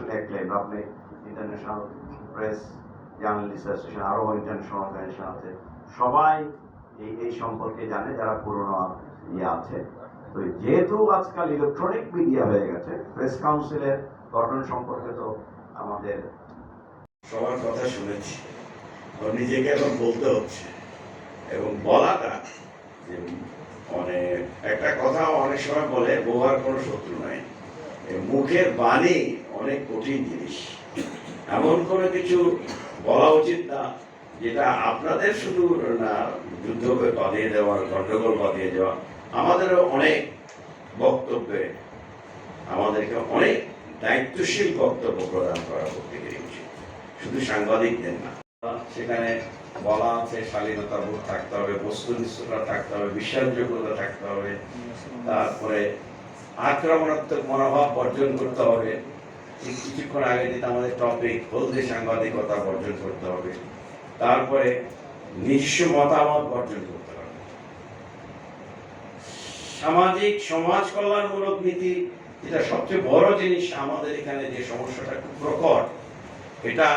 International acclaim আপনি international press journalist association আরও international organisation আছে। সবাই এই এই সম্পর্কে জানে যারা পুরনো ইয়ে আছে। তো যেহেতু আজকাল ইলেকট্রনিক মিডিয়া হয়ে গেছে প্রেস কাউন্সিলের গঠন সম্পর্কে তো আমাদের সবার কথা শুনেছি। নিজেকে এখন বলতে হচ্ছে এবং বলাটা যে মানে একটা কথা অনেক সময় বলে বউয়ার কোনো শত্রু নাই। মুখের বাণী অনেক কঠিন জিনিস। এমন কোনো কিছু বলা উচিত না, যেটা আপনাদের শুধু না যুদ্ধ বাঁধিয়ে দেওয়া, গন্ডগোল বাঁধিয়ে দেওয়া, আমাদেরও অনেক বক্তব্যে আমাদেরকে অনেক দায়িত্বশীল বক্তব্য প্রদান করা প্রত্যেকেরই উচিত। শুধু সাংবাদিকদের না, সেখানে বলা আছে, শালীনতা বোধ থাকতে হবে বস্তুনিষ্ঠতা থাকতে হবে, বিশ্বাসযোগ্যতা থাকতে হবে, তারপরে আক্রমণাত্মক মনোভাব বর্জন করতে হবে কিছুক্ষণ আগে যেটা আমাদের টপিক হলদে সাংবাদিকতা বর্জন করতে হবে। তারপরে নিজস্ব মতামত বর্জন করতে হবে। সামাজিক সমাজ কল্যাণমূলক নীতি যেটা সবচেয়ে বড় জিনিস আমাদের এখানে যে সমস্যাটা খুব প্রকট, এটা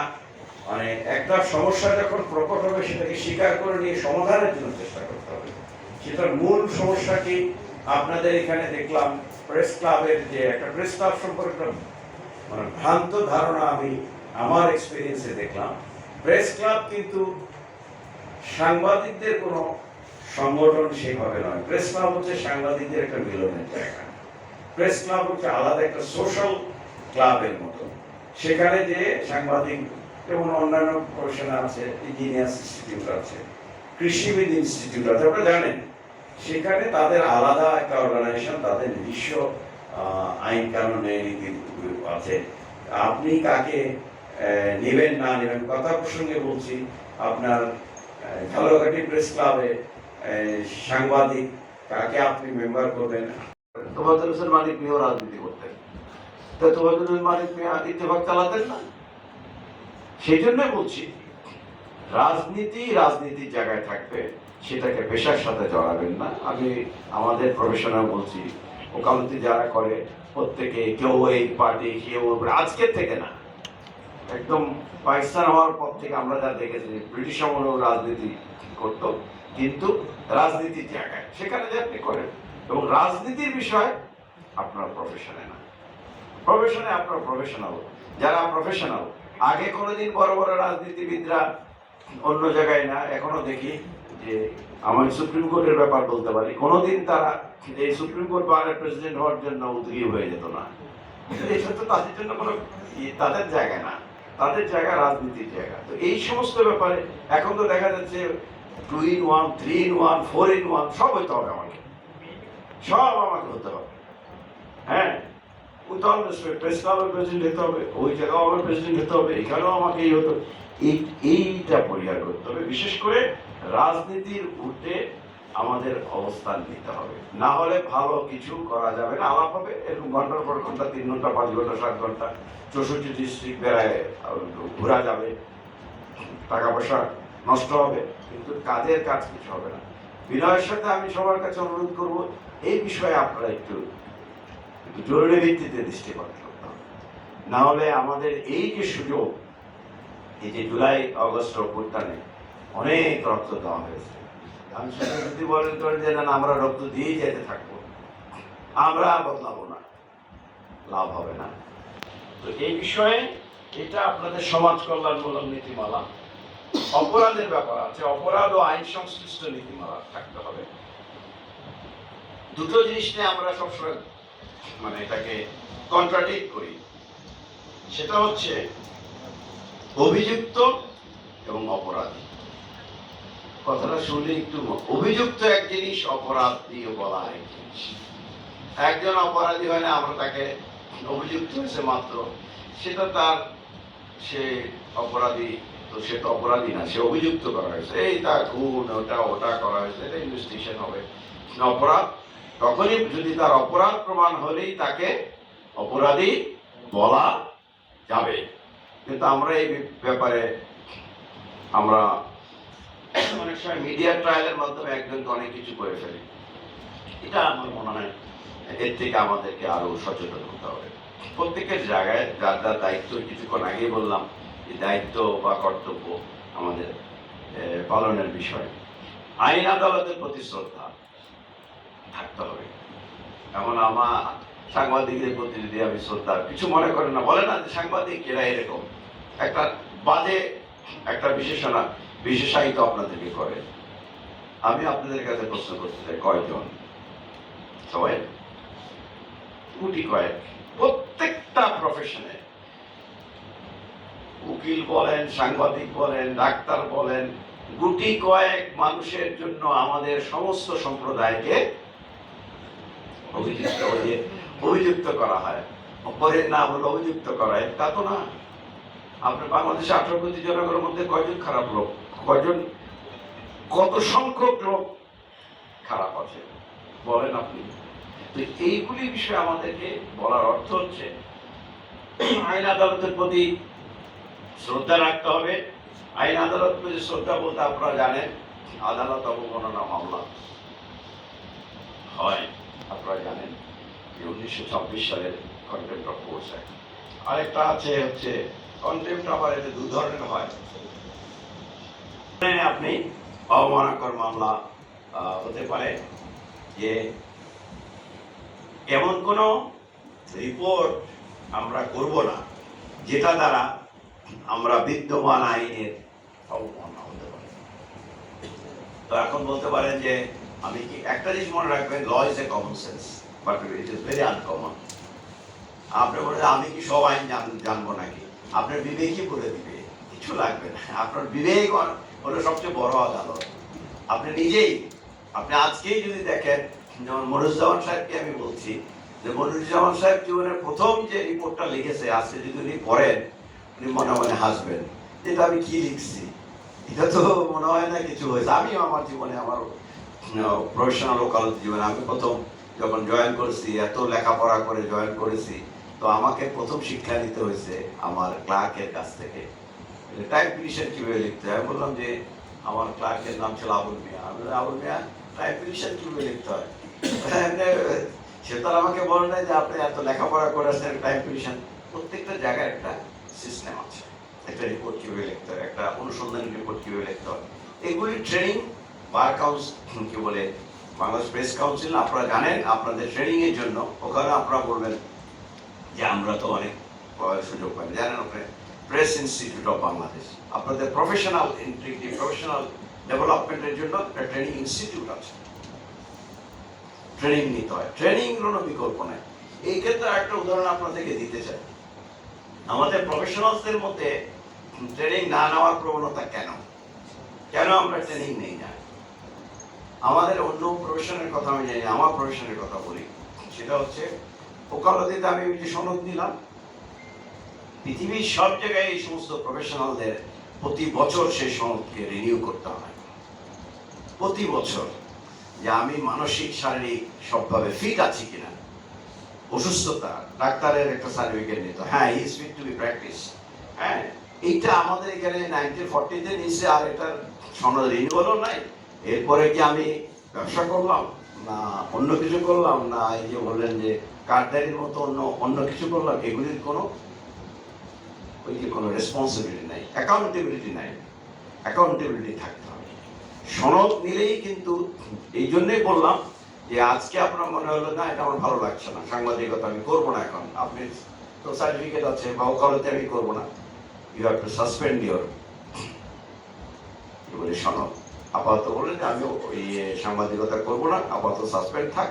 মানে একটা সমস্যা যখন প্রকট হবে, সেটাকে স্বীকার করে নিয়ে সমাধানের জন্য চেষ্টা করতে হবে। সেটার মূল সমস্যাটি আপনাদের এখানে দেখলাম প্রেস ক্লাবের যে একটা প্রেস ক্লাব সম্পর্কে মানে ভ্রান্ত ধারণা আমি আমার এক্সপিরিয়েন্সে দেখলাম। প্রেস ক্লাব কিন্তু সাংবাদিকদের কোনো সংগঠন সেভাবে নয়। প্রেস ক্লাব হচ্ছে সাংবাদিকদের একটা মিলনের জায়গা। প্রেস ক্লাব হচ্ছে আলাদা একটা সোশ্যাল ক্লাবের মতো। সেখানে যে সাংবাদিক যেমন অন্যান্য প্রফেশন আছে ইঞ্জিনিয়ার্স ইনস্টিটিউট আছে, কৃষিবিদ ইনস্টিটিউট আছে, আপনারা জানেন। সেখানে তাদের আলাদা একটা অর্গানাইজেশন তাদের নিজস্ব আইন কানুনে নীতি আছে। আপনি কাকে নেবেন না নেবেন কথা প্রসঙ্গে বলছি আপনার আহ, ঝালকাঠি প্রেস ক্লাবে সাংবাদিক কাকে আপনি মেম্বার করবেন? তোফাজুল হোসেন মালিক মিয়াও রাজনীতি করতেন। তো তোফাজুল হোসেন মালিক মিয়া ইত্তেফাক চালাতেন না? সেই জন্যই বলছি রাজনীতি রাজনীতির জায়গায় থাকবে সেটাকে পেশার সাথে জড়াবেন না। আমি আমাদের প্রফেশনাল বলছি ওকালতি যারা করে, প্রত্যেকে কেউ এই পার্টি কেউ আজকের থেকে না। একদম পাকিস্তান হওয়ার পর থেকে আমরা যা দেখেছি, ব্রিটিশ আমলেও রাজনীতি করতো, কিন্তু রাজনীতির জায়গায়। সেখানে যে আপনি করেন, এবং রাজনীতির বিষয় আপনার প্রফেশনে না। প্রফেশনে আপনার প্রফেশনাল যারা প্রফেশনাল আগে কোনোদিন বড় বড় রাজনীতিবিদরা অন্য জায়গায় না, এখনও দেখি যে আমি সুপ্রিম কোর্টের ব্যাপার বলতে পারি, কোনোদিন তারা এই সুপ্রিম কোর্ট বারের প্রেসিডেন্ট হওয়ার জন্য উদ্গ্রীব হয়ে যেত না। এটা তো তাদের জন্য কোনো ই- তাদের জায়গা না। তাদের জায়গা রাজনীতির জায়গা। তো এই সমস্ত ব্যাপারে এখন তো দেখা যাচ্ছে two in one, three in one, four in one, সব হইতে হবে আমাকে। সব আমাকে হতে হবে। হ্যাঁ? উত্তম প্রেস ক্লাবের প্রেসিডেন্ট হতে হবে, ওই জায়গাও আমার প্রেসিডেন্ট হতে হবে, এখানেও আমাকে এই হতে এইটা পরিহার করতে হবে। বিশেষ করে রাজনীতির ঊর্ধ্বে আমাদের অবস্থান নিতে হবে। না হলে ভালো কিছু করা যাবে না। আলাপ হবে এরকম ঘণ্টার পর ঘণ্টা, তিন ঘণ্টা, পাঁচ ঘণ্টা, সাত ঘণ্টা। চৌষট্টি ডিস্ট্রিক্ট বেড়ায় ঘোরা যাবে। টাকা পয়সা নষ্ট হবে, কিন্তু কাজের কাজ কিছু হবে না। বিনয়ের সাথে আমি সবার কাছে অনুরোধ করব, এই বিষয়ে আপনারা একটু জরুরি ভিত্তিতে দৃষ্টিপাত করতে হবে। না হলে আমাদের এই যে সুযোগ, এই যে জুলাই, অগস্ট অভ্যুত্থানে অনেক রক্ত দেওয়া হয়েছে। আমি সেটা যদি বলেন করেন যে না আমরা রক্ত দিয়েই যেতে থাকব। আমরা বদলাবো না। লাভ হবে না। তো এই বিষয়ে এটা আপনাদের সমাজ কল্যাণমূলক নীতিমালা। অপরাধের ব্যাপার আছে, অপরাধ ও আইন সংশ্লিষ্ট নীতিমালা থাকতে হবে। দুটো জিনিস নিয়ে আমরা সবসময় মানে এটাকে কন্ট্রাডিক্ট করি। সেটা হচ্ছে অভিযুক্ত এবং অপরাধী। কথাটা শুনলে একটু অভিযুক্ত এক জিনিস অপরাধ দিয়ে বলা এক জিনিস। একজন অপরাধী হয় না, আমরা তাকে অভিযুক্ত হয়েছে মাত্র, সেটা তার, সে অপরাধী, তো সে তো অপরাধী না, সে অভিযুক্ত করা হয়েছে। এই তার খুন, ওটা ওটা করা হয়েছে, এটা ইনভেস্টিগেশন হবে। অপরাধ, তখনই যদি তার অপরাধ প্রমাণ হলেই তাকে অপরাধী বলা যাবে। কিন্তু আমরা এই ব্যাপারে আমরা অনেক সময় মিডিয়া ট্রায়ালের মাধ্যমে একজনকে অনেক কিছু করে ফেলি। এটা আমার মনে হয় এর থেকে আমাদেরকে আরও সচেতন হতে হবে। প্রত্যেকের জায়গায় যার যার দায়িত্ব, কিছুক্ষণ আগেই বললাম এই দায়িত্ব বা কর্তব্য আমাদের পালনের বিষয়। আইন আদালতের প্রতি শ্রদ্ধা থাকতে হবে। এমন আমার সাংবাদিকদের প্রতি যদি আমি শ্রদ্ধা, কিছু মনে করেন না, বলে না যে সাংবাদিক এরা এরকম। একটা বাজে একটা বিশেষণা বিশেষায়িত আপনাদেরকে করে। আমি আপনাদের কাছে প্রশ্ন করতে চাই, কয়জন? সবাই? গুটি কয়েক। প্রত্যেকটা প্রফেশনে উকিল বলেন, সাংবাদিক বলেন, ডাক্তার বলেন, গুটি কয়েক মানুষের জন্য আমাদের সমস্ত সম্প্রদায়কে অভিযুক্ত অভিযুক্ত করা হয়। অপরের নাম হলো অভিযুক্ত করা হয়। তা তো না। আপনার বাংলাদেশে আঠারো কোটি জনগণের মধ্যে কয়জন খারাপ লোক? কয়জন? কত সংখ্যক লোক খারাপ আছে? বলেন আপনি। তো এইগুলি বিষয়ে আমাদেরকে বলার অর্থ হচ্ছে, আইন আদালতের প্রতি শ্রদ্ধা রাখতে হবে। আইন আদালত প্রতি শ্রদ্ধা বলতে আপনারা জানেন, আদালত অবমাননা মামলা হয়। আপনারা জানেন যে উনিশশো ছাব্বিশ সালের কন্টেম্প অফ অ্যাক্ট আরেকটা আছে হচ্ছে কন্টেম্প আবার এতে দু ধরনের হয়। আপনি, অবমাননাকর মামলা হতে পারে যে এমন কোনো রিপোর্ট আমরা করব না, যেটা দ্বারা আমরা বিদ্যমান আইনের অবমাননা হতে পারে। তো এখন বলতে পারেন যে আমি কি একটা জিনিস মনে রাখবেন law is a common sense but it is very uncommon আপনি বলেন আমি কি সব আইন জানব নাকি? আপনার বিবেকই বলে দিবে, কিছু লাগবে না। আপনার বিবেক হলো সবচেয়ে বড় আদালত। আপনি নিজেই, আপনি আজকেই যদি দেখেন, যেমন মনুজ্জামান সাহেবকে আমি বলছি, যে মনুজ্জামান সাহেব জীবনের প্রথম যে রিপোর্টটা লিখেছে, আজকে যদি উনি পড়েন, উনি মনে মনে হাসবেন, এটা আমি কি লিখছি? এটা তো মনে হয় না কিছু হয়েছে। আমিও আমার জীবনে, আমার প্রফেশনাল ওকালতি জীবনে, আমি প্রথম যখন জয়েন করেছি, এত লেখাপড়া করে জয়েন করেছি, তো আমাকে প্রথম শিক্ষা নিতে হয়েছে আমার ক্লার্কের কাছ থেকে। টাইপ পিটিশন কীভাবে লিখতে হয়? বললাম যে, আমার ক্লার্কের নাম ছিল আবুল মিয়া। আমি আবুল মিয়া টাইপ পিটিশন কীভাবে লিখতে হয়? সে তো আমাকে বলে নাই যে, আপনি এত লেখাপড়া করেছেন টাইপ পিটিশন প্রত্যেকটা জায়গায় একটা সিস্টেম আছে। একটা রিপোর্ট কীভাবে লিখতে হয়, একটা অনুসন্ধানী রিপোর্ট কীভাবে লিখতে হয়। এগুলি ট্রেনিং বার কাউন্সিল কি বলে, বাংলাদেশ প্রেস কাউন্সিল আপনারা জানেন, আপনাদের ট্রেনিং এর জন্য ওখানে আপনারা বলবেন যে, আমরা তো অনেক সুযোগ পাই জানেন আপনি? প্রেস ইনস্টিটিউট অফ বাংলাদেশ আপনাদের প্রফেশনাল ইন্টিগ্রিটি প্রফেশনাল ডেভেলপমেন্টের জন্য একটা ট্রেনিং ইনস্টিটিউট আছে। ট্রেনিং নিতে হয়। ট্রেনিং কোনো বিকল্প নাই। এই ক্ষেত্রে একটা উদাহরণ আপনাদেরকে দিতে চাই। আমাদের প্রফেশনালসদের মধ্যে ট্রেনিং না নেওয়ার প্রবণতা কেন? কেন আমরা ট্রেনিং নেই না? আমাদের অন্য প্রফেশনের কথা আমি জানি আমার প্রফেশনের কথা বলি। সেটা হচ্ছে, ওকালতিতে আমি যে সনদ দিলাম পৃথিবীর সব জায়গায় এই সমস্ত প্রফেশনালদের প্রতি বছর সেই সনদকে রিনিউ করতে হয়। প্রতি বছর যে আমি মানসিক, শারীরিক সবভাবে ফিট আছি কিনা, অসুস্থতা, ডাক্তারের একটা সার্টিফিকেট নিত হ্যাঁ is fit to be practice হ্যাঁ এইটা আমাদের এখানে নাইনটিন ফর্টিতে নিচে আর এটার সনদ রিনিউয়ালও নাই। এরপরে কি আমি ব্যবসা করলাম? না, অন্য কিছু করলাম? না, এই যে বললেন যে কার্ডারির মতো অন্য অন্য কিছু করলাম? এগুলির কোনো ওই যে কোনো রেসপন্সিবিলিটি নাই অ্যাকাউন্টেবিলিটি নাই অ্যাকাউন্টেবিলিটি থাকতে হবে। সনদ নিলেই কিন্তু এই জন্যই বললাম যে আজকে আপনার মনে হলো, না, এটা আমার ভালো লাগছে না, সাংবাদিকতা আমি করব না এখন। আপনি তো সার্টিফিকেট আছে বা ওকালতে আমি করব না। You have to suspend your বলে সনদ? আপাতত বললেন আমি ওই সাংবাদিকতা করব না, আপাতত সাসপেন্ড থাক,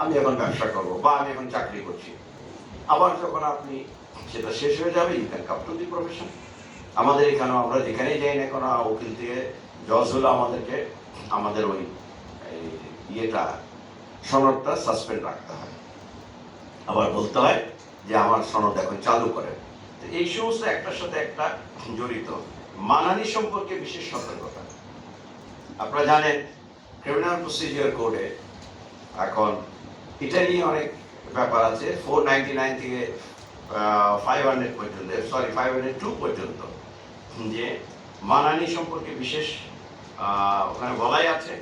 আমি এখন ব্যবসা করব বা আমি এখন চাকরি করছি। আবার যখন আপনি সেটা শেষ হয়ে যাবে you come to the profession আমাদের এখানেও আমরা যেখানেই যাই না কোনো উকিল থেকে জজ হলো আমাদেরকে, আমাদের ওই ইয়েটা, সনদটা সাসপেন্ড রাখতে হয়। আবার বলতে হয় যে আমার সনদ এখন চালু করেন। তো এই সমস্ত একটার সাথে একটা জড়িত। মানানি সম্পর্কে বিশেষ সতর্কতা। আপনারা জানেন ক্রিমিনাল প্রসিজিওর কোডে এখন এটা নিয়ে অনেক ব্যাপার আছে। ফোর নাইনটি নাইন থেকে ফাইভ হান্ড্রেড পর্যন্ত সরি ফাইভ হান্ড্রেড টু পর্যন্ত। যে মানানি সম্পর্কে বিশেষ ওখানে বলাই আছে।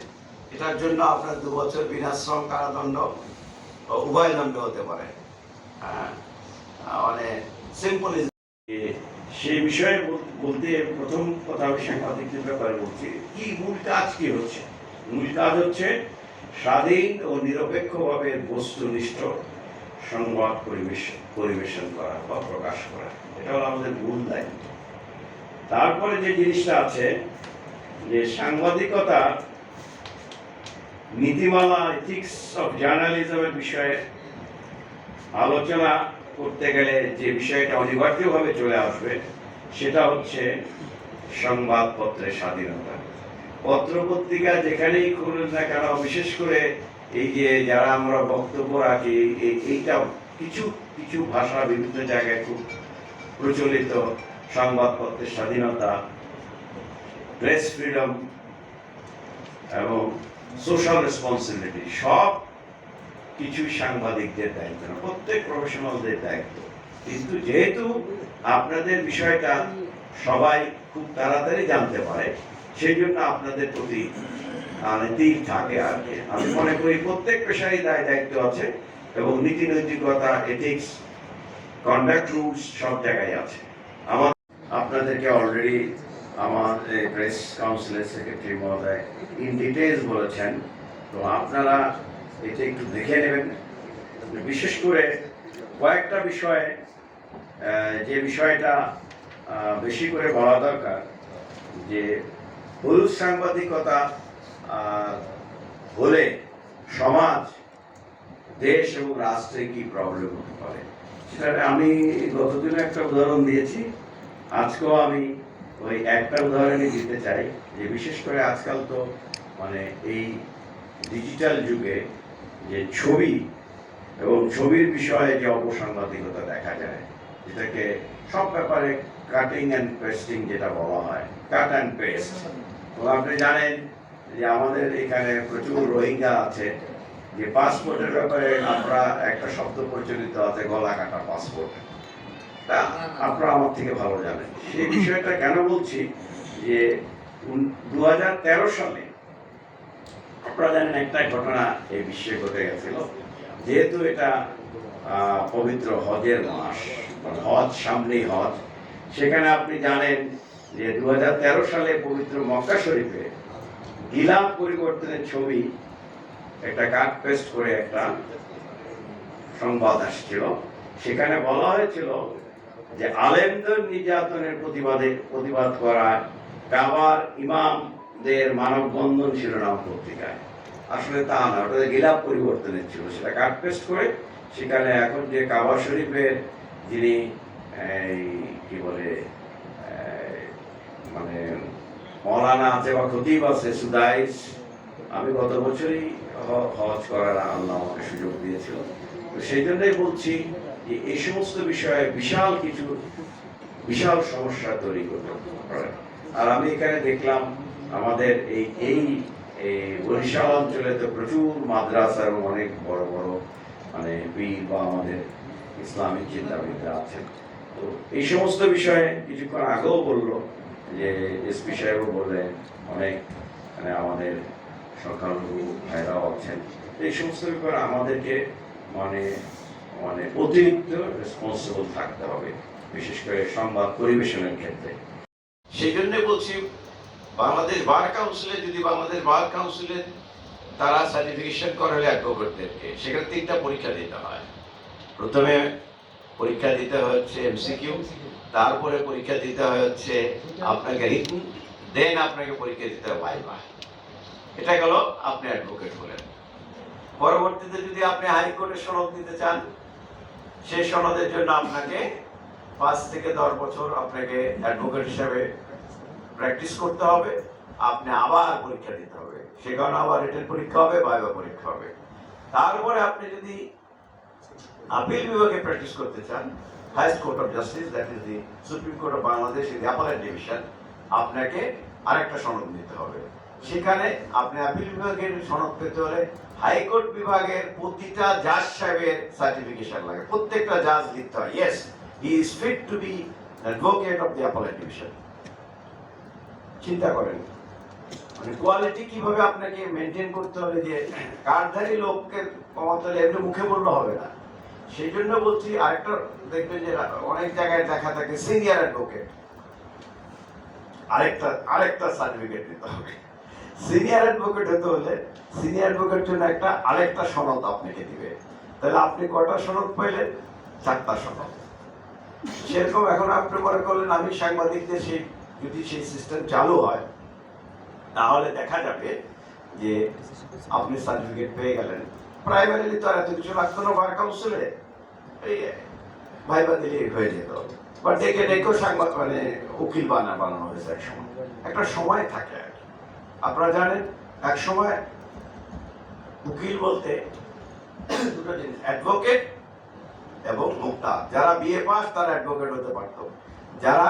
এটার জন্য আপনার দু বছর বিনাশ্রম কারাদণ্ড উভয় দণ্ড হতে পারে। হ্যাঁ মানে সিম্পল সেই বিষয়ে বল- বলতে প্রথম কথা আমি সাংবাদিকদের ব্যাপারে বলছি, কি মূল কাজ কি হচ্ছে? মূল কাজ হচ্ছে স্বাধীন ও নিরপেক্ষভাবে বস্তুনিষ্ঠ সংবাদ পরিবেশ পরিবেশন করা বা প্রকাশ করা। এটা হলো আমাদের মূল দায়িত্ব। তারপরে যে জিনিসটা আছে, যে সাংবাদিকতা নীতিমালা এথিক্স অফ জার্নালিজমের বিষয়ে আলোচনা করতে গেলে যে বিষয়টা অনিবার্যভাবে চলে আসবে, সেটা হচ্ছে সংবাদপত্রের স্বাধীনতা। পত্রপত্রিকা যেখানেই খুলুন না কেন, বিশেষ করে এই যে যারা আমরা বক্তব্য রাখি এইটা কিছু কিছু ভাষা বিভিন্ন জায়গায় খুব প্রচলিত সংবাদপত্রের স্বাধীনতা, প্রেস ফ্রিডম এবং সোশ্যাল রেসপন্সিবিলিটি সব কিছু সাংবাদিকদের দায়িত্ব না, প্রত্যেক প্রফেশনালদের দায়িত্ব। কিন্তু যেহেতু আপনাদের বিষয়টা সবাই খুব তাড়াতাড়ি জানতে পারে, সেই জন্য আপনাদের প্রতি তীর থাকে আর কি। আমি মনে করি প্রত্যেক পেশারই দায় দায়িত্ব আছে এবং নীতি নৈতিকতা এথিক্স কন্ডাক্ট রুলস সব জায়গায় আছে। আমার আপনাদেরকে অলরেডি আমার প্রেস কাউন্সিলের সেক্রেটারি মহোদয় ইন ডিটেলস বলেছেন। তো আপনারা এটা একটু দেখে নেবেন। বিশেষ করে কয়েকটা বিষয়ে যে বিষয়টা বেশি করে বলা দরকার, যে পুরুষ সাংবাদিকতা হলে সমাজ, দেশ এবং রাষ্ট্রে কি প্রবলেম হতে পারে? সেটা আমি গতদিন একটা উদাহরণ দিয়েছি। আজকেও আমি ওই একটা উদাহরণই দিতে চাই যে বিশেষ করে আজকাল তো মানে এই ডিজিটাল যুগে যে ছবি এবং ছবির বিষয়ে যে অপসাংবাদিকতা দেখা যায়, যেটাকে সব ব্যাপারে কাটিং অ্যান্ড পেস্টিং যেটা বলা হয় কাট অ্যান্ড পেস্ট তো আপনি জানেন যে আমাদের এখানে প্রচুর রোহিঙ্গা আছে, যে পাসপোর্টের ব্যাপারে আমরা একটা শব্দ প্রচলিত আছে, গলা কাটা পাসপোর্ট। তা আপনারা আমার থেকে ভালো জানেন। সেই বিষয়টা কেন বলছি? যে দু হাজার তেরো সালে, আপনারা জানেন একটা ঘটনা এই বিশ্বে ঘটে গেছিল। যেহেতু এটা পবিত্র হজের মাস মানে হজ সামনেই হজ, সেখানে আপনি জানেন যে দু হাজার তেরো সালে পবিত্র মক্কা শরীফে গিলাম পরিবর্তনের ছবি, একটা কাট পেস্ট করে একটা সংবাদ আসছিল। সেখানে বলা হয়েছিল যে আলেমদের নির্যাতনের প্রতিবাদে, প্রতিবাদ করা কাবার ইমামদের মানববন্ধন শিরোনাম পত্রিকায়। আসলে তা না ওটা গিলাপ পরিবর্তনের ছিল, সেটা কাট পেস্ট করে সেখানে এখন যে কাবা শরীফের যিনি, এই, কি বলে মানে মৌলানা আছে বা খতিব আছে সুদাইস আমি গত বছরই হজ করার আল্লাহ আমাকে সুযোগ দিয়েছিল তো সেই জন্যই বলছি যে এই সমস্ত বিষয়ে বিশাল কিছু, বিশাল সমস্যা তৈরি করতে আর আমি এখানে দেখলাম আমাদের এই এই এই বরিশাল অঞ্চলে তো প্রচুর মাদ্রাসা এবং অনেক বড় বড় মানে বীর বা আমাদের ইসলামিক চিন্তাবিদরা আছেন। তো এই সমস্ত বিষয়ে কিছুক্ষণ আগেও বলল যে এসপি সাহেবও বললেন, অনেক মানে আমাদের সংখ্যালঘু ভাইরাও আছেন। এই সমস্ত ব্যাপারে আমাদেরকে মানে মানে অতিরিক্ত রেসপন্সিবল থাকতে হবে, বিশেষ করে সংবাদ পরিবেশনের ক্ষেত্রে। সেই জন্য বলছি, বাংলাদেশ বার কাউন্সিলে যদি বাংলাদেশ বার কাউন্সিলে তারা সার্টিফিকেশন করালে অ্যাডভোকেটদেরকে সেখানে তিনটা পরীক্ষা দিতে হয়। প্রথমে পরীক্ষা দিতে হচ্ছে এমসিকিউ তারপরে পরীক্ষা দিতে হয় হচ্ছে আপনাকে রিটন দেন আপনাকে পরীক্ষা দিতে হয় এটা গেল আপনি অ্যাডভোকেট হলেন। পরবর্তীতে যদি আপনি হাইকোর্টে সনদ দিতে চান, সেই সনদের জন্য আপনাকে পাঁচ থেকে দশ বছর আপনাকে অ্যাডভোকেট হিসাবে প্র্যাকটিস করতে হবে। আপনি আবার পরীক্ষা দিতে হবে। সে কারণে আবার রিটেন পরীক্ষা হবে ভাইবা পরীক্ষা হবে। তারপরে আপনি যদি আপিল বিভাগে প্র্যাকটিস করতে চান highest court of justice that is the supreme court of Bangladesh is appellate division আপনাকে আরেকটা সনদ নিতে হবে। সেখানে আপনি আপিল বিভাগের সনদ পেতে হলে হাইকোর্ট বিভাগের প্রতিটা জাজ সাহেবের সার্টিফিকেশন লাগে। প্রত্যেকটা জাজ লিখতে হয়। Yes he is fit to be advocate of the appellate division চিন্তা করেন মানে কোয়ালিটি কীভাবে আপনাকে মেনটেন করতে হবে যে কার্ডধারী লোককে কমাতে হলে এমনি মুখে বললে হবে না। সেই জন্য বলছি আরেকটা দেখবে যে অনেক জায়গায় দেখা থাকে সিনিয়র অ্যাডভোকেট আরেকটা আরেকটা সার্টিফিকেট দিতে হবে। সিনিয়র অ্যাডভোকেট হতে হলে সিনিয়র অ্যাডভোকেট জন্য একটা, আরেকটা সনদ আপনাকে দিবে। তাহলে আপনি কটা সনদ পাইলেন? চারটা সনদ। সেরকম এখন আপনি মনে করলেন, আমি সাংবাদিকদের সেই, যদি সেই সিস্টেম চালু হয়, তাহলে দেখা যাবে যে আপনি সার্টিফিকেট পেয়ে গেলেন। প্রাইমারিলি তো এত কিছু লাগতো না, বার কাউন্সিলে এই ভাইবা দিলেই হয়ে যেত। বা ডেকে ডেকেও সাংবাদ মানে উকিল বানা বানানো হয়েছে এক সময়। একটা সময় থাকে আর। আপনারা জানেন, এক সময় উকিল বলতে দুটো জিনিস অ্যাডভোকেট এবং মুক্তা যারা বিএ পাস, তারা অ্যাডভোকেট হতে পারত। যারা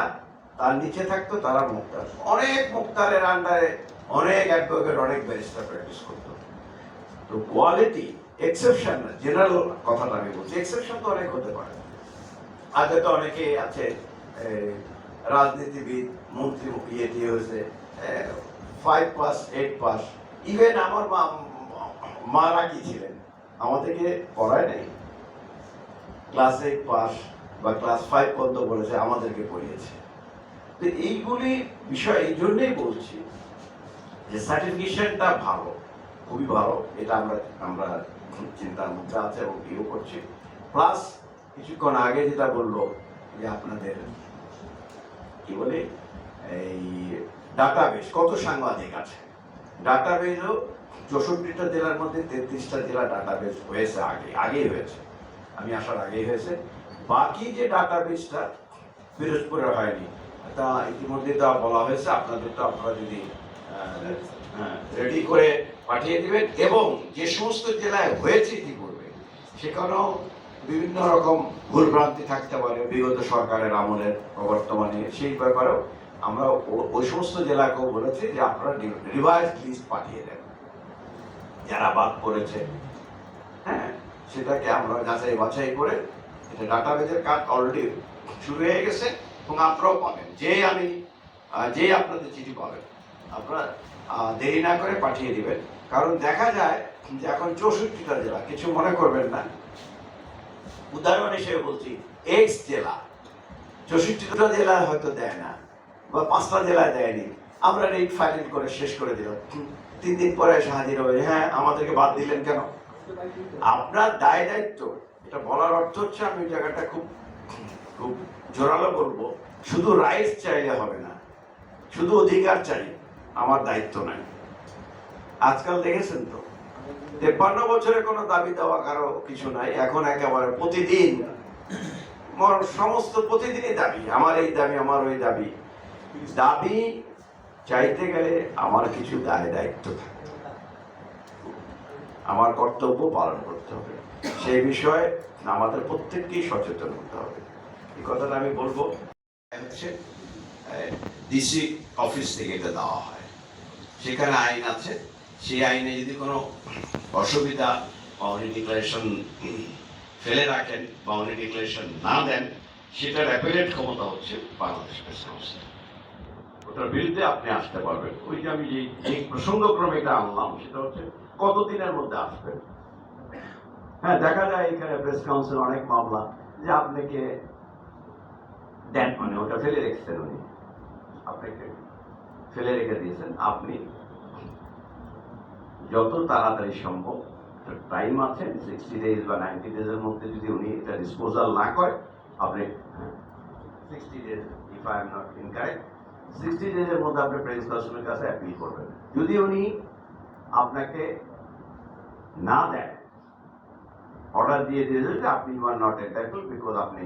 তার নিচে থাকতো, তারা মুক্তার। অনেক মুক্তারের আন্ডারে অনেক অ্যাডভোকেট অনেক ব্যারিস্টার প্র্যাকটিস করতো। তো কোয়ালিটি এক্সেপশন না জেনারেল কথাটা আমি বলছি। এক্সেপশন তো অনেক হতে পারে। আগে তো অনেকে আছে রাজনীতিবিদ, মন্ত্রী ইয়ে দিয়ে হয়েছে five pass eight pass even আমার মা, মারা কি আমাদেরকে পড়ায় নাই। ক্লাস এইট পাস বা ক্লাস ফাইভ পর্যন্ত বলেছে, আমাদেরকে পড়িয়েছে। তো এইগুলি বিষয়, এই জন্যই বলছি যে সার্টিফিকেশনটা ভালো, খুবই ভালো। এটা আমরা আমরা চিন্তার মধ্যে আছে এবং ইও করছি। প্লাস কিছুক্ষণ আগে যেটা বলল যে আপনাদের কি বলে, এই ডাটাবেস কত সাংবাদিক আছে? ডাটাবেসও চৌষট্টিটা জেলার মধ্যে তেত্রিশটা জেলা ডাটাবেস হয়েছে আগে, আগেই হয়েছে। আমি আসার আগেই হয়েছে। বাকি যে ডাটাবেসটা পিরোজপুরে হয়নি, তা ইতিমধ্যে তা বলা হয়েছে। আপনাদের তো আপনারা যদি রেডি করে পাঠিয়ে দেবেন এবং যে সমস্ত জেলায় হয়েছে ইতিপূর্বে সেখানেও বিভিন্ন রকম ভুলভ্রান্তি থাকতে পারে বিগত সরকারের আমলের বর্তমানে। সেই ব্যাপারেও আমরা ওই সমস্ত জেলাকেও বলেছি যে আপনারা রিভাইজ লিস্ট পাঠিয়ে দেন। যারা বাদ পড়েছে হ্যাঁ সেটাকে আমরা যাচাই বাছাই করে এটা ডাটাবেজের কাজ অলরেডি শুরু হয়ে গেছে এবং আপনারাও পাবেন। যে আমি যে আপনাদের চিঠি পাবেন, আপনারা দেরি না করে পাঠিয়ে দিবেন। কারণ দেখা যায় যে এখন চৌষট্টিটা জেলা, কিছু মনে করবেন না। উদাহরণ হিসেবে বলছি এক্স জেলা চৌষট্টিটা জেলায় হয়তো দেয় না, বা পাঁচটা জেলায় দেয়নি। আমরা রেট ফাইনাল করে শেষ করে দিলাম। তিন দিন পরে এসে হাজির হবে হ্যাঁ আমাদেরকে বাদ দিলেন কেন? আপনার দায় দায়িত্ব, এটা বলার অর্থ হচ্ছে আমি জায়গাটা খুব খুব জোরালো বলব, শুধু রাইটস চাইলে হবে না, শুধু অধিকার চাই, আমার দায়িত্ব নাই। আজকাল দেখেছেন তো? তেপ্পান্ন বছরে কোনো দাবি দেওয়া কারও কিছু নাই, এখন একেবারে প্রতিদিন সমস্ত প্রতিদিনই দাবি, আমার এই দাবি, আমার ওই দাবি। দাবি চাইতে গেলে আমার কিছু দায় দায়িত্ব আমার কর্তব্য পালন করতে হবে। সেই বিষয়ে আমাদের প্রত্যেককেই সচেতন হতে হবে। এই কথাটা আমি বলব। হচ্ছে ডিসি অফিস থেকে এটা দেওয়া হয়। সেখানে আইন আছে। সেই আইনে যদি কোনো অসুবিধা বা উনি ডিক্লারেশন ফেলে রাখেন বা উনি ডিক্লারেশন না দেন, সেটার অ্যাপেলেট ক্ষমতা হচ্ছে বাংলাদেশ প্রেস ওটার বিরুদ্ধে আপনি আসতে পারবেন। ওই যে আমি যে যে প্রসঙ্গক্রমে এটা আনলাম, সেটা হচ্ছে কতদিনের মধ্যে আসবেন? হ্যাঁ দেখা যায় এখানে প্রেস কাউন্সিল অনেক মামলা যে আপনাকে দেন মানে ওটা ফেলে রেখেছেন উনি। আপনাকে ফেলে রেখে দিয়েছেন আপনি। যত তাড়াতাড়ি সম্ভব টাইম আছে সিক্সটি ডেজ বা নাইনটি ডেজের মধ্যে যদি উনি এটা ডিসপোজাল না করে, আপনি sixty days if I am not incorrect sixty ডেজের মধ্যে আপনি প্রেস কাউন্সিলের কাছে অ্যাপিল করবেন। যদি উনি আপনাকে না দেয় অর্ডার দিয়ে দিয়েছে যে আপনি you are not entitle because আপনি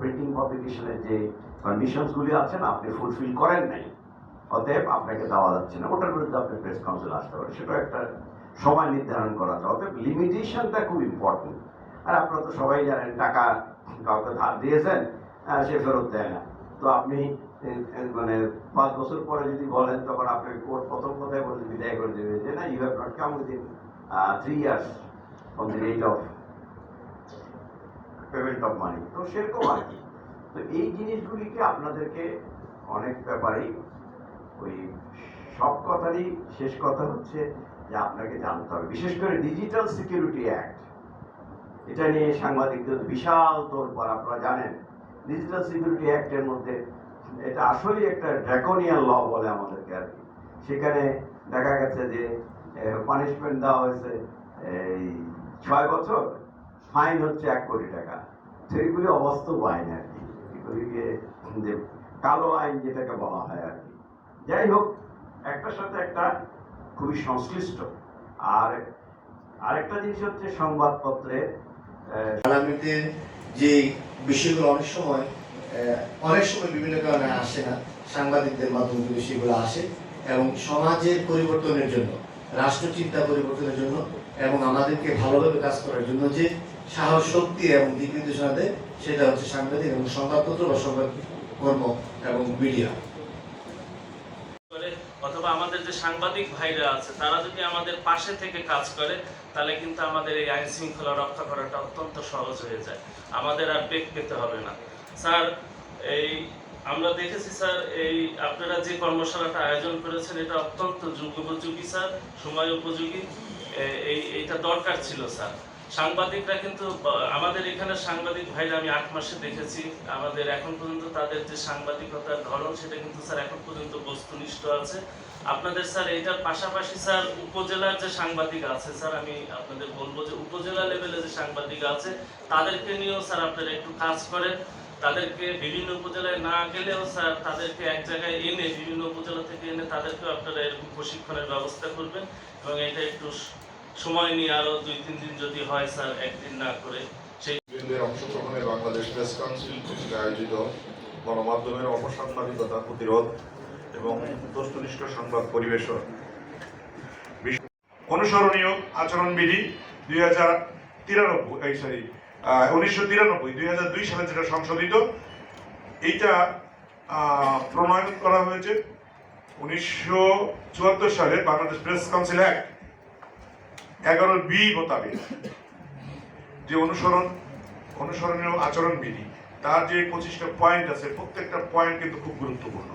প্রিন্টিং পাবলিকেশনের যে কন্ডিশনসগুলি আছেন, আপনি ফুলফিল করেন নাই। অতএব আপনাকে দেওয়া যাচ্ছে না। ওটার বিরুদ্ধে আপনি প্রেস কাউন্সিল আসতে পারেন। সেটা একটা সময় নির্ধারণ করা আছে। অতএব লিমিটেশনটা খুব ইম্পর্টেন্ট আর আপনারা তো সবাই জানেন, টাকা কাউকে ধার দিয়েছেন সে ফেরত দেয় না। তো আপনি মানে পাঁচ বছর পরে যদি বলেন, তখন আপনি কোর্ট প্রথম কথায় বলে বিদায় করে দেবে যে, না you have not come within three years from the rate of payment of money তো সেরকম আর কি। তো এই জিনিসগুলিকে আপনাদেরকে অনেক ব্যাপারেই ওই সব কথারই শেষ কথা হচ্ছে যে আপনাকে জানতে হবে। বিশেষ করে ডিজিটাল সিকিউরিটি অ্যাক্ট এটা নিয়ে সাংবাদিকদের বিশাল তোলপাড় আপনারা জানেন। ডিজিটাল সিকিউরিটি অ্যাক্টের মধ্যে এটা আসলেই একটা ড্রাকোনিয়ান ল বলে আমাদেরকে আর কি। সেখানে দেখা গেছে যে পানিশমেন্ট দেওয়া হয়েছে, এই, ছয় বছর ফাইন হচ্ছে এক কোটি টাকা। তো এগুলি অবাস্তব আইন আর কি। এগুলিকে যে কালো আইন যেটাকে বলা হয় আর কি। যাই হোক, একটার সাথে একটা খুবই সংশ্লিষ্ট। আর আরেকটা জিনিস হচ্ছে সংবাদপত্রে আগামীতে যে বিষয়গুলো অনেক সময় অনেক সময় বিভিন্ন কারণে আসে না, সাংবাদিকদের মাধ্যমে বিষয়গুলো আসে, এবং সমাজের পরিবর্তনের জন্য রাষ্ট্র চিন্তা পরিবর্তনের জন্য, এবং আমাদেরকে ভালোভাবে কাজ করার জন্য যে সাহস, শক্তি এবং দিক নির্দেশনা দেয়, সেটা হচ্ছে সাংবাদিক এবং সংবাদপত্র বা সংবাদ কর্ম এবং মিডিয়া। যে সাংবাদিক ভাইরা আছে, তারা যদি আমাদের পাশে থেকে কাজ করে, তাহলে কিন্তু আমাদের এই আইন শৃঙ্খলা রক্ষা করাটা অত্যন্ত সহজ হয়ে যায়। আমাদের আর বেগ পেতে হবে না। স্যার, এই আমরা দেখেছি স্যার, এই আপনারা যে কর্মশালাটা আয়োজন করেছেন, এটা অত্যন্ত যুগ উপযোগী স্যার, সময় উপযোগী। এই, এইটা দরকার ছিল স্যার। সাংবাদিকরা কিন্তু আমাদের এখানে সাংবাদিক ভাইরা আমি আট মাসে দেখেছি। আমাদের এখন পর্যন্ত তাদের যে সাংবাদিকতার ধরন, সেটা কিন্তু স্যার এখন পর্যন্ত বস্তুনিষ্ঠ আছে। আপনাদের স্যার এটার পাশাপাশি স্যার উপজেলার যে সাংবাদিক আছে, স্যার আমি আপনাদের বলব যে উপজেলা লেভেলে যে সাংবাদিক আছে, তাদেরকে নিয়েও স্যার আপনারা একটু কাজ করেন। তাদেরকে বিভিন্ন উপজেলায় না গেলেও স্যার তাদেরকে এক জায়গায় এনে, বিভিন্ন উপজেলা থেকে এনে তাদেরকেও আপনারা এরকম প্রশিক্ষণের ব্যবস্থা করবেন এবং এটা একটু সময় নিয়ে আরও দুই, তিন দিন যদি হয়, স্যার, একদিন না করে সেই অংশগ্রহণে বাংলাদেশ প্রেস কাউন্সিল কর্তৃক আয়োজিত গণমাধ্যমের অপসাংবাদিকতা প্রতিরোধ এবং বস্তুনিষ্ঠ সংবাদ পরিবেশন। অনুসরণীয় আচরণবিধি দুই হাজার তিরানব্বই সরি উনিশশো তিরানব্বই, দুই হাজার দুই সালে যেটা সংশোধিত, এইটা প্রণয়ন করা হয়েছে। উনিশশো চুয়াত্তর সালে বাংলাদেশ প্রেস কাউন্সিল অ্যাক্ট এগারো বি মোতাবেক। যে অনুসরণ, অনুসরণীয় আচরণ বিধি তার যে পঁচিশটা পয়েন্ট আছে, প্রত্যেকটা পয়েন্ট কিন্তু খুব গুরুত্বপূর্ণ।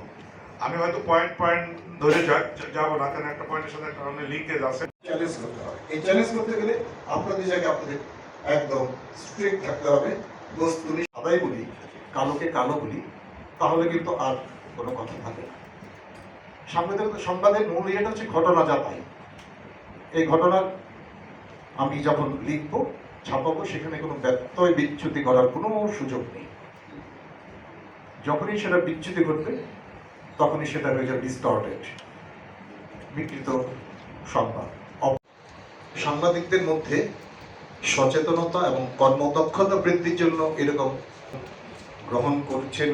আমি হয়তো পয়েন্ট পয়েন্ট ধরে যাব না, কারণ একটা পয়েন্টের সাথে একটা লিঙ্কেজ আছে। চ্যালেঞ্জ করতে হবে। এই চ্যালেঞ্জ করতে গেলে আপনাদের জায়গায় আপনাদের একদম স্ট্রিক্ট থাকতে হবে। বস্তু সবাই বলি, কালোকে কালো বলি, তাহলে কিন্তু আর কোনো কথা থাকে সাংবাদিক সংবাদের মূল ইয়েটা হচ্ছে ঘটনা যা পাই এই ঘটনা আমি যখন লিখব, ছাপাবো, সেখানে কোনো ব্যত্যয় বিচ্যুতি করার কোনো সুযোগ নেই। যখনই সেটা বিচ্যুতি ঘটবে, তখনই সেটা হয়ে যাবে ডিস্টর্টেড বিকৃত সংবাদ। সাংবাদিকদের মধ্যে সচেতনতা এবং কর্মদক্ষতা বৃদ্ধির জন্য এরকম গ্রহণ করছেন